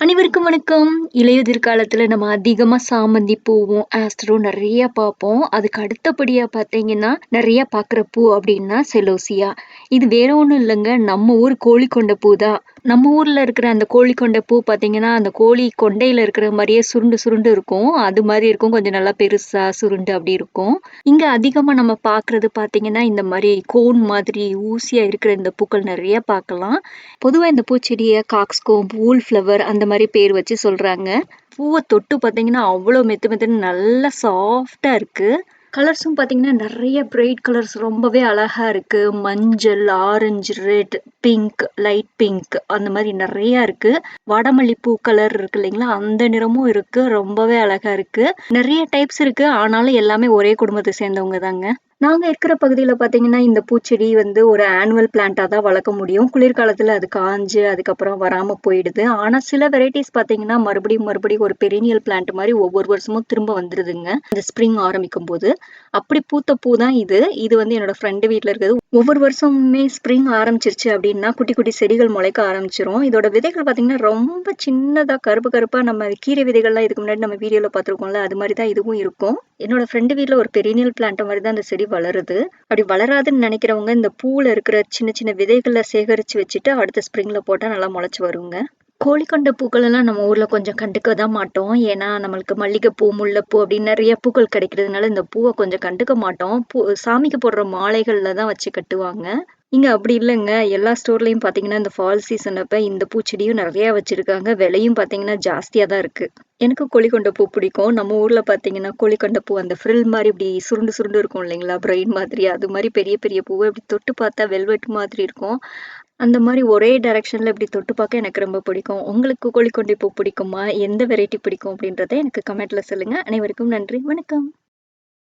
அனைவருக்கும் வணக்கம். இலையுதிர் காலத்துல நம்ம அதிகமா சாமந்தி பூவும் ஆஸ்டரும் நிறைய பார்ப்போம். அதுக்கு அடுத்தபடியா பார்த்தீங்கன்னா நிறைய பார்க்குற பூ அப்படின்னா செலோசியா. இது வேற ஒன்றும் இல்லைங்க. நம்ம ஊர் கோழி கொண்ட பூ தான் நம்ம ஊர்ல இருக்கிற அந்த கோழி கொண்ட பூ பார்த்தீங்கன்னா அந்த கோழி கொண்டையில இருக்கிற மாதிரியே சுருண்டு சுருண்டு இருக்கும். அது மாதிரி இருக்கும். கொஞ்சம் நல்லா பெருசா சுருண்டு அப்படி இருக்கும். இங்க அதிகமா நம்ம பார்க்குறது பார்த்தீங்கன்னா இந்த மாதிரி கோன் மாதிரி ஊசியா இருக்கிற இந்த பூக்கள் நிறைய பார்க்கலாம். பொதுவா இந்த பூச்செடியை காக்ஸ்கோம் வூல் ஃப்ளவர் அந்த மாதிரி பேர் வச்சு சொல்றாங்க. பூவை தொட்டு பார்த்தீங்கன்னா அவ்வளோ மெத்து மெத்துன்னு நல்லா சாஃப்டா இருக்கு. கலர்ஸும் பார்த்தீங்கன்னா நிறைய பிரைட் கலர்ஸ் ரொம்பவே அழகா இருக்கு. மஞ்சள் orange red pink light pink அந்த மாதிரி நிறைய இருக்கு. வடமல்லி பூ கலர் இருக்கு இல்லைங்களா? அந்த நிறமும் இருக்கு. ரொம்பவே அழகா இருக்கு. நிறைய டைப்ஸ் இருக்கு. ஆனாலும் எல்லாமே ஒரே குடும்பத்தை சேர்ந்தவங்க தாங்க நாங்க இருக்கிற பகுதியில பார்த்தீங்கன்னா, இந்த பூச்செடி வந்து ஒரு ஆனுவல் பிளான்ட்டா தான் வளர்க்க முடியும். குளிர்காலத்துல அது காஞ்சு, அதுக்கப்புறம் வராம போயிடுது. ஆனா சில வெரைட்டிஸ் பார்த்தீங்கன்னா, மறுபடியும் மறுபடியும் ஒரு பெரினியல் பிளான்ட் மாரி ஒவ்வொரு வருஷமும் திரும்ப வந்துருதுங்க. இந்த ஸ்ப்ரிங் ஆரம்பிக்கும்போது. அப்படி பூத்த பூ தான் இது. இது வந்து என்னோட ஃப்ரெண்டு வீட்ல இருக்குது. ஒவ்வொரு வருஷமுமே ஸ்ப்ரிங் ஆரம்பிச்சிருச்சு அப்படின்னா, குட்டி குட்டி செடிகள் முளைக்க ஆரம்பிச்சிரும். இதோட விதைகள் பார்த்தீங்கன்னா, ரொம்ப சின்னதா கருப்பு கருப்பா நம்ம கீரை விதைகள்லாம் இதுக்கு முன்னாடி நம்ம வீடியோல பார்த்துருக்கோம்ல, அது மாரி தான் இதுவும் இருக்கும். என்னோட ஃப்ரெண்டு வீட்டில் ஒரு பெரியனியல் பிளான்ட் மாதிரி தான் அந்த செடி வளருது. அப்படி வளராதுன்னு நினைக்கிறவங்க இந்த பூவில் இருக்கிற சின்ன சின்ன விதைகளை சேகரித்து வச்சுட்டு அடுத்த ஸ்ப்ரிங்கில் போட்டால் நல்லா முளைச்சி வருங்க. கோழிக்கொண்ட பூக்கள் எல்லாம் நம்ம ஊரில் கொஞ்சம் கண்டுக்க தான் மாட்டோம். ஏன்னா நம்மளுக்கு மல்லிகைப்பூ, முல்லைப்பூ அப்படின்னு நிறைய பூக்கள் கிடைக்கிறதுனால இந்த பூவை கொஞ்சம் கண்டுக்க மாட்டோம். பூ சாமிக்கு போடுற மாலைகளில் தான் வச்சு கட்டுவாங்க. இங்க அப்படி இல்லங்க. எல்லா ஸ்டோர்லயும் பார்த்தீங்கன்னா, இந்த ஃபால் சீசன் அப்ப இந்த பூச்செடியும் நிறையா வச்சிருக்காங்க. விலையும் பார்த்தீங்கன்னா ஜாஸ்தியா தான் இருக்கு. எனக்கு கோழிக்கொண்ட பூ பிடிக்கும். நம்ம ஊர்ல பார்த்தீங்கன்னா, கோழிக்கொண்ட பூ அந்த ஃப்ரில் மாரி இப்படி சுருண்டு சுருண்டு இருக்கும் இல்லைங்களா? பிரெயின் மாதிரி. அது மாரி பெரிய பெரிய பூவ இப்படி தொட்டு பார்த்தா வெல்வெட் மாதிரி இருக்கும். அந்த மாரி ஒரே டைரக்ஷன்ல இப்படி தொட்டு பார்க்க எனக்கு ரொம்ப பிடிக்கும். உங்களுக்கு கோழிக்கொண்டை பூ பிடிக்குமா? எந்த வெரைட்டி பிடிக்கும் அப்படின்றத எனக்கு கமெண்ட்ல சொல்லுங்க. அனைவருக்கும் நன்றி. வணக்கம்.